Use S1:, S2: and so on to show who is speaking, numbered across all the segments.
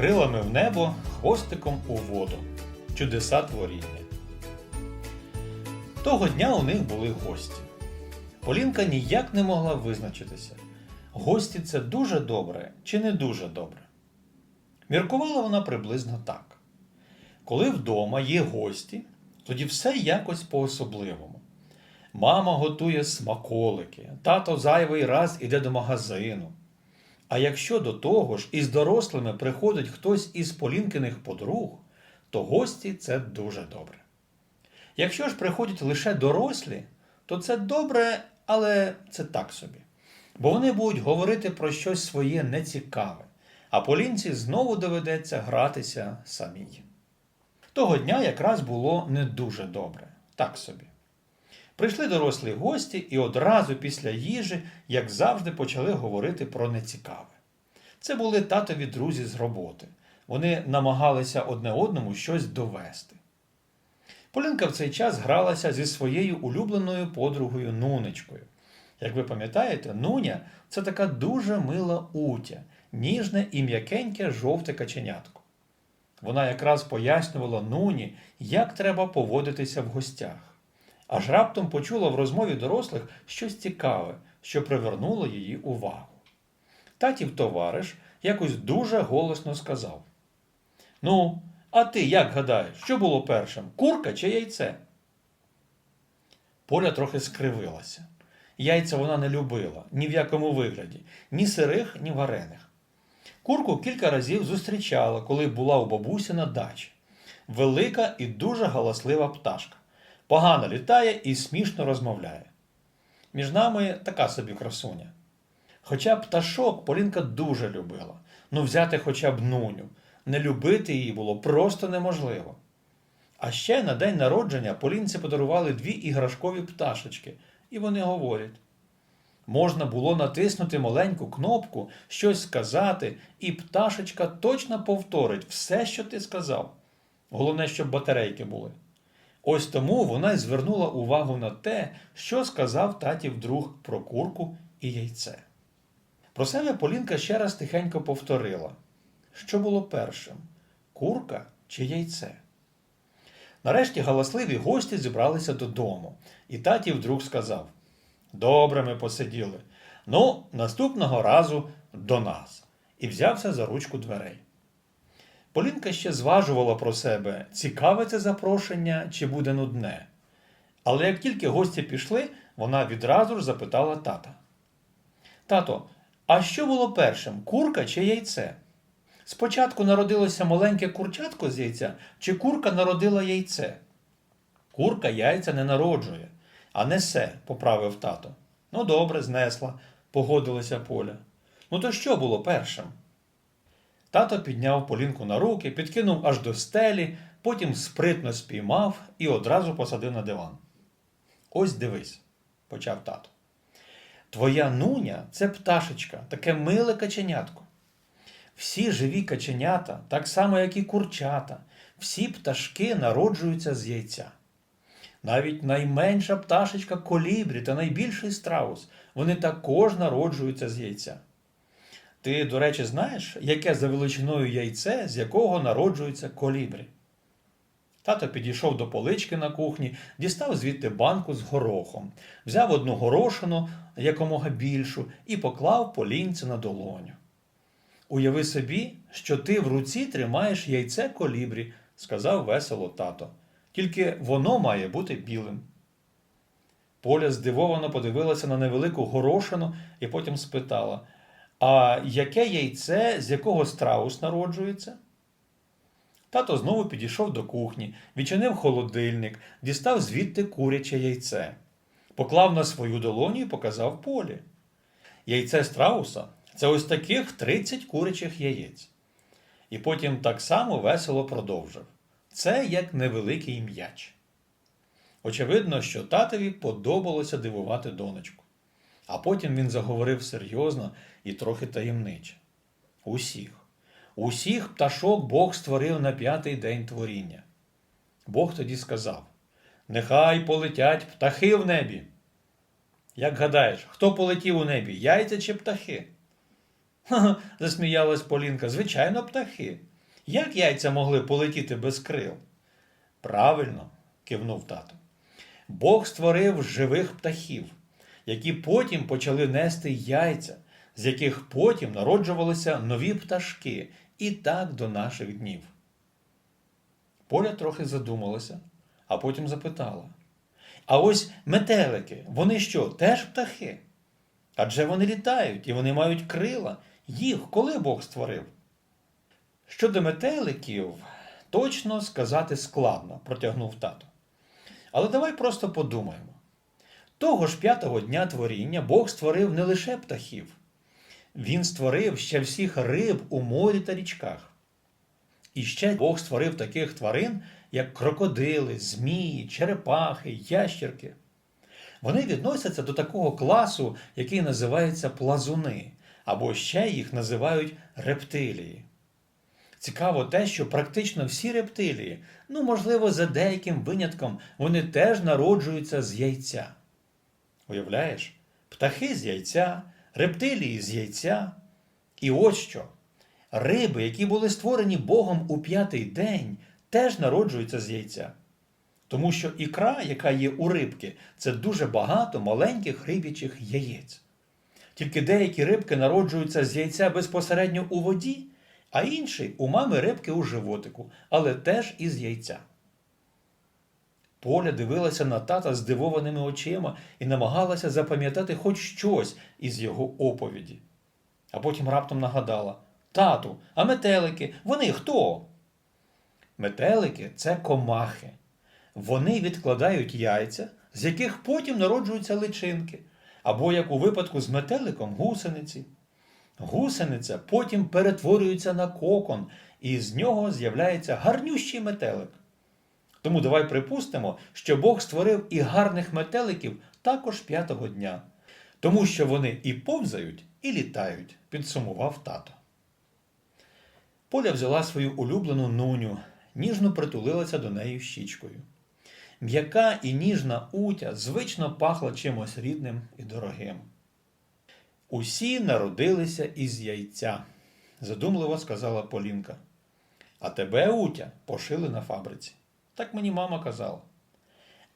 S1: крилами в небо, хвостиком у воду. Чудеса творіння. Того дня у них були гості. Полінка ніяк не могла визначитися, гості це дуже добре чи не дуже добре. Міркувала вона приблизно так. Коли вдома є гості, тоді все якось по-особливому. Мама готує смаколики, тато зайвий раз іде до магазину. А якщо до того ж із дорослими приходить хтось із Полінкиних подруг, то гості це дуже добре. Якщо ж приходять лише дорослі, то це добре, але це так собі. Бо вони будуть говорити про щось своє нецікаве, а Полінці знову доведеться гратися самій. Того дня якраз було не дуже добре, так собі. Прийшли дорослі гості і одразу після їжі, як завжди, почали говорити про нецікаве. Це були татові друзі з роботи. Вони намагалися одне одному щось довести. Полінка в цей час гралася зі своєю улюбленою подругою Нунечкою. Як ви пам'ятаєте, Нуня це така дуже мила утя, ніжне і м'якеньке жовте каченятко. Вона якраз пояснювала Нуні, як треба поводитися в гостях. Аж раптом почула в розмові дорослих щось цікаве, що привернуло її увагу. Татів товариш якось дуже голосно сказав: Ну, а ти як гадаєш, що було першим? Курка чи яйце? Поля трохи скривилася. Яйця вона не любила ні в якому вигляді, ні сирих, ні варених. Курку кілька разів зустрічала, коли була у бабусі на дачі. Велика і дуже галаслива пташка. Погано літає і смішно розмовляє. Між нами така собі красуня. Хоча пташок Полінка дуже любила, ну взяти хоча б нуню. Не любити її було просто неможливо. А ще на день народження Полінці подарували дві іграшкові пташечки, і вони говорять: можна було натиснути маленьку кнопку, щось сказати, і пташечка точно повторить все, що ти сказав. Головне, щоб батарейки були. Ось тому вона й звернула увагу на те, що сказав татів друг про курку і яйце. Про себе Полінка ще раз тихенько повторила, що було першим курка чи яйце. Нарешті галасливі гості зібралися додому, і татів друг сказав: Добре, ми посиділи. Ну, наступного разу до нас. І взявся за ручку дверей. Полінка ще зважувала про себе, цікаве це запрошення чи буде нудне. Але як тільки гості пішли, вона відразу ж запитала тата. Тато, а що було першим курка чи яйце? Спочатку народилося маленьке курчатко з яйця, чи курка народила яйце? Курка яйця не народжує, а несе, поправив тато. Ну, добре, знесла, погодилася Поля. Ну то що було першим? Тато підняв Полінку на руки, підкинув аж до стелі, потім спритно спіймав і одразу посадив на диван. Ось дивись, почав тато. Твоя нуня це пташечка, таке миле каченятко. Всі живі каченята, так само, як і курчата, всі пташки народжуються з яйця. Навіть найменша пташечка колібрі та найбільший страус, вони також народжуються з яйця. Ти, до речі, знаєш, яке за величиною яйце, з якого народжується колібрі? Тато підійшов до полички на кухні, дістав звідти банку з горохом, взяв одну горошину якомога більшу і поклав полінцю на долоню. Уяви собі, що ти в руці тримаєш яйце колібрі, сказав весело тато. Тільки воно має бути білим. Поля здивовано подивилася на невелику горошину і потім спитала: А яке яйце, з якого страус народжується? Тато знову підійшов до кухні, відчинив холодильник, дістав звідти куряче яйце, поклав на свою долоню і показав полі. Яйце страуса це ось таких 30 курячих яєць. І потім так само весело продовжив. Це як невеликий м'яч. Очевидно, що татові подобалося дивувати донечку. А потім він заговорив серйозно і трохи таємниче. Усіх, усіх пташок Бог створив на п'ятий день творіння. Бог тоді сказав: Нехай полетять птахи в небі. Як гадаєш, хто полетів у небі, яйця чи птахи? Засміялась Полінка. Звичайно, птахи. Як яйця могли полетіти без крил? Правильно, кивнув тато. Бог створив живих птахів, які потім почали нести яйця, з яких потім народжувалися нові пташки, і так до наших днів. Поля трохи задумалася, а потім запитала: А ось метелики, вони що, теж птахи? Адже вони літають і вони мають крила. Їх коли Бог створив? Щодо метеликів, точно сказати складно, протягнув тато. Але давай просто подумаємо. Того ж п'ятого дня творіння Бог створив не лише птахів, Він створив ще всіх риб у морі та річках. І ще Бог створив таких тварин, як крокодили, змії, черепахи, ящерки. Вони відносяться до такого класу, який називається плазуни, або ще їх називають рептилії. Цікаво те, що практично всі рептилії, ну, можливо, за деяким винятком, вони теж народжуються з яйця. Уявляєш? Птахи з яйця, рептилії з яйця. І ось що. Риби, які були створені Богом у п'ятий день, теж народжуються з яйця. Тому що ікра, яка є у рибки, це дуже багато маленьких рибячих яєць. Тільки деякі рибки народжуються з яйця безпосередньо у воді, а інші у мами рибки у животику, але теж із яйця. Поля дивилася на тата здивованими очима і намагалася запам'ятати хоч щось із його оповіді. А потім раптом нагадала: Тату, а метелики, вони хто? Метелики це комахи. Вони відкладають яйця, з яких потім народжуються личинки, або, як у випадку з метеликом, гусениці. Гусениця потім перетворюється на кокон, і з нього з'являється гарнющий метелик. Тому давай припустимо, що Бог створив і гарних метеликів також п'ятого дня, тому що вони і повзають, і літають, підсумував тато. Поля взяла свою улюблену нуню, ніжно притулилася до неї щічкою. М'яка і ніжна утя звично пахла чимось рідним і дорогим. Усі народилися із яйця, задумливо сказала Полінка. А тебе, Утя, пошили на фабриці. Так мені мама казала.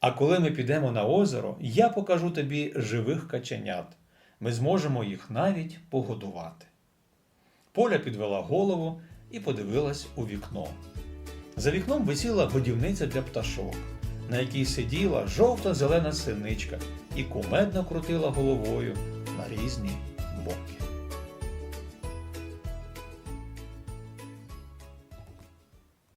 S1: А коли ми підемо на озеро, я покажу тобі живих каченят. Ми зможемо їх навіть погодувати. Поля підвела голову і подивилась у вікно. За вікном висіла годівниця для пташок, на якій сиділа жовто-зелена синичка і кумедно крутила головою на різні боки.